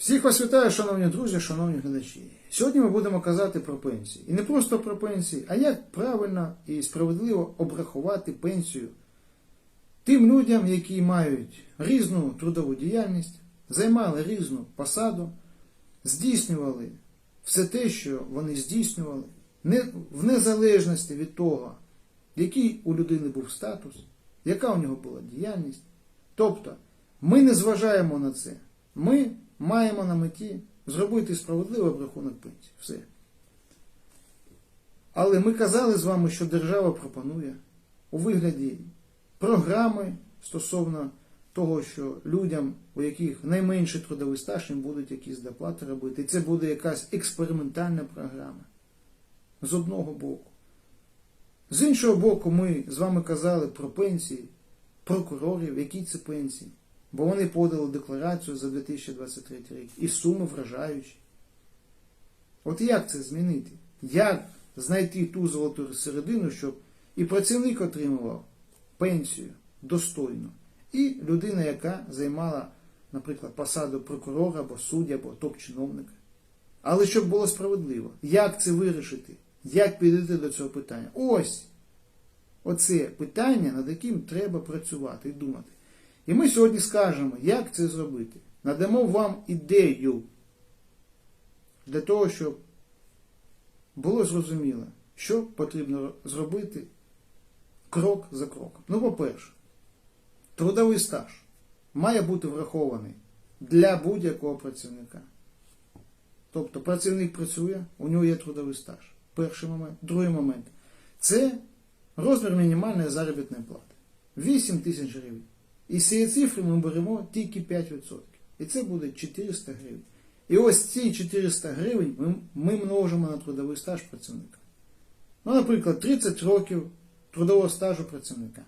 Всіх вас вітаю, шановні друзі, шановні глядачі. Сьогодні ми будемо казати про пенсії. І не просто про пенсії, а як правильно і справедливо обрахувати пенсію тим людям, які мають різну трудову діяльність, займали різну посаду, здійснювали все те, що вони здійснювали, в незалежності від того, який у людини був статус, яка у нього була діяльність. Тобто, ми не зважаємо на це. Ми маємо на меті зробити справедливий обрахунок пенсії. Все. Але ми казали з вами, що держава пропонує у вигляді програми стосовно того, що людям, у яких найменший трудовий стаж, їм будуть якісь доплати робити. І це буде якась експериментальна програма. З одного боку. З іншого боку, ми з вами казали про пенсії прокурорів, які це пенсії. Бо вони подали декларацію за 2023 рік. І суми вражаючі. От як це змінити? Як знайти ту золоту середину, щоб і працівник отримував пенсію достойно, і людина, яка займала, наприклад, посаду прокурора або суддя, або топ-чиновника. Але щоб було справедливо, як це вирішити? Як підійти до цього питання? Ось оце питання, над яким треба працювати і думати. І ми сьогодні скажемо, як це зробити. Надамо вам ідею для того, щоб було зрозуміло, що потрібно зробити крок за кроком. Ну, по-перше, трудовий стаж має бути врахований для будь-якого працівника. Тобто працівник працює, у нього є трудовий стаж. Перший момент. Другий момент це розмір мінімальної заробітної плати. 8 тисяч гривень. І з цієї цифри ми беремо тільки 5%. І це буде 400 гривень. І ось ці 400 гривень ми, ми множимо на трудовий стаж працівника. Ну, наприклад, 30 років трудового стажу працівника.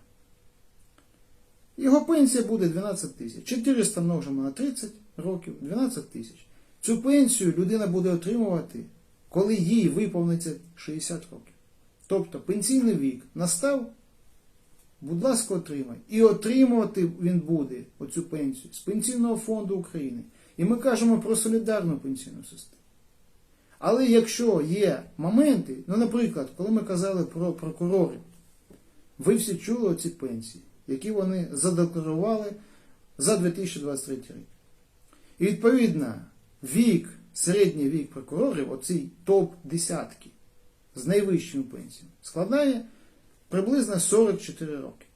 Його пенсія буде 12 тисяч. 400 множимо на 30 років, 12 тисяч. Цю пенсію людина буде отримувати, коли їй виповниться 60 років. Тобто пенсійний вік настав, будь ласка, отримай. І отримувати він буде оцю пенсію з Пенсійного фонду України. І ми кажемо про солідарну пенсійну систему. Але якщо є моменти, ну, наприклад, коли ми казали про прокурорів, ви всі чули оці пенсії, які вони задекларували за 2023 рік. І відповідно, вік, середній вік прокурорів, оцій топ-десятки з найвищими пенсіями, складає приблизно 44 роки.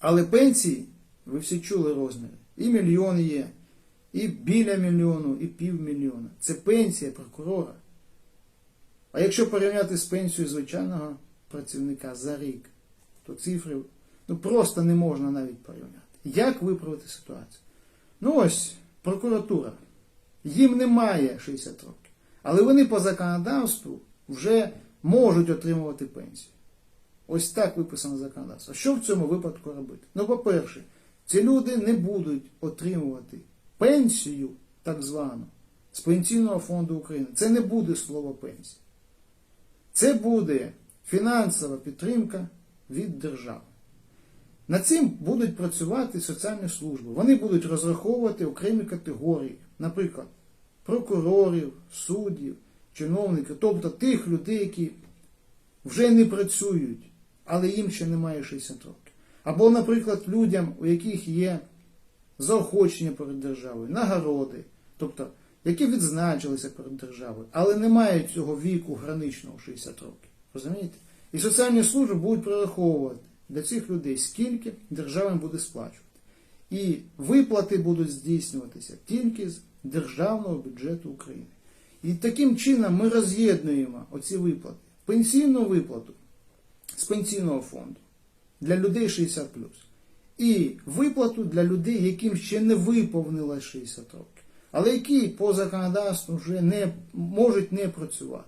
Але пенсії, ви всі чули розміри, і мільйон є, і біля мільйону, і півмільйона. Це пенсія прокурора. А якщо порівняти з пенсією звичайного працівника за рік, то цифри ну, просто не можна навіть порівняти. Як виправити ситуацію? Ну ось, прокуратура. Їм немає 60 років. Але вони по законодавству вже можуть отримувати пенсію. Ось так виписано законодавство. Що в цьому випадку робити? Ну, по-перше, ці люди не будуть отримувати пенсію, так звану, з Пенсійного фонду України. Це не буде слово пенсія. Це буде фінансова підтримка від держави. Над цим будуть працювати соціальні служби. Вони будуть розраховувати окремі категорії, наприклад, прокурорів, суддів, чиновників, тобто тих людей, які вже не працюють, але їм ще немає 60 років. Або, наприклад, людям, у яких є заохочення перед державою, нагороди, тобто, які відзначилися перед державою, але не мають цього віку граничного 60 років. Розумієте? І соціальні служби будуть прораховувати для цих людей, скільки держава їм буде сплачувати. І виплати будуть здійснюватися тільки з державного бюджету України. І таким чином ми роз'єднуємо оці виплати. Пенсійну виплату пенсійного фонду для людей 60 і виплату для людей, яким ще не виповнилось 60 років, але які по законодавству вже не можуть не працювати,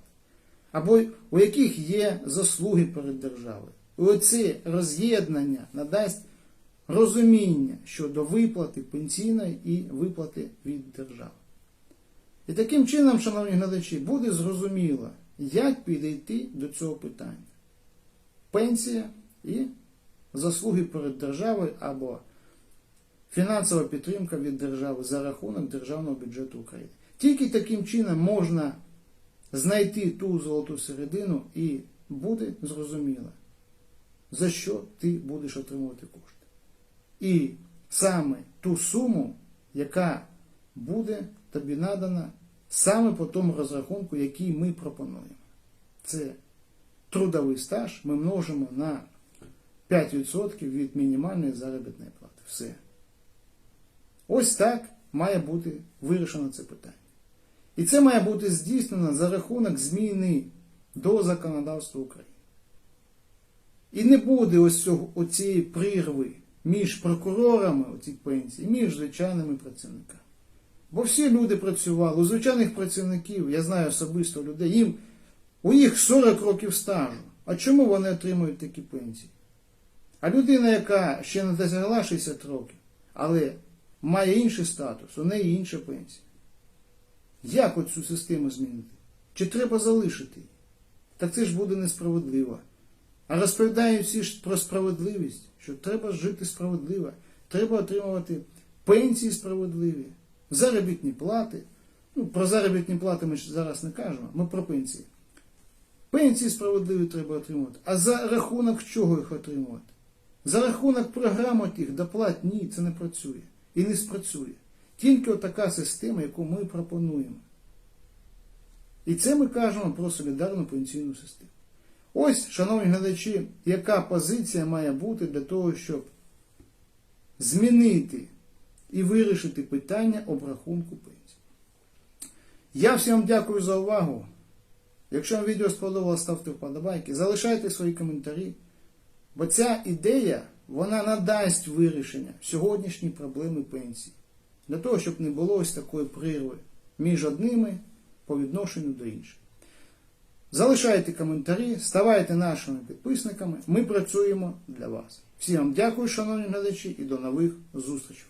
або у яких є заслуги перед державою. І оце роз'єднання надасть розуміння щодо виплати пенсійної і виплати від держави. І таким чином, шановні глядачі, буде зрозуміло, як підійти до цього питання. Пенсія і заслуги перед державою або фінансова підтримка від держави за рахунок державного бюджету України. Тільки таким чином можна знайти ту золоту середину і буде зрозуміло, за що ти будеш отримувати кошти. І саме ту суму, яка буде тобі надана саме по тому розрахунку, який ми пропонуємо. Це трудовий стаж ми множимо на 5% від мінімальної заробітної плати. Все. Ось так має бути вирішено це питання. І це має бути здійснено за рахунок зміни до законодавства України. І не буде ось цього, оцієї прірви між прокурорами оці пенсії, між звичайними працівниками. Бо всі люди працювали, у звичайних працівників, я знаю особисто людей, їм у їх 40 років стажу. А чому вони отримують такі пенсії? А людина, яка ще не досягла 60 років, але має інший статус, у неї інша пенсія. Як оцю систему змінити? Чи треба залишити її? Так це ж буде несправедливо. А розповідають всі ж про справедливість, що треба жити справедливо, треба отримувати пенсії справедливі, заробітні плати. Ну, про заробітні плати ми ж зараз не кажемо, ми про пенсії. Пенсії справедливі треба отримувати. А за рахунок чого їх отримувати? За рахунок програм тих доплат ні, це не працює. І не спрацює. Тільки отака система, яку ми пропонуємо. І це ми кажемо про солідарну пенсійну систему. Ось, шановні глядачі, яка позиція має бути для того, щоб змінити і вирішити питання обрахунку пенсії. Я всім дякую за увагу. Якщо вам відео сподобалося, ставте вподобайки, залишайте свої коментарі. Бо ця ідея, вона надасть вирішення сьогоднішньої проблеми пенсії. Для того, щоб не було ось такої прірви між одними по відношенню до інших. Залишайте коментарі, ставайте нашими підписниками. Ми працюємо для вас. Всім вам дякую, шановні глядачі, і до нових зустрічей.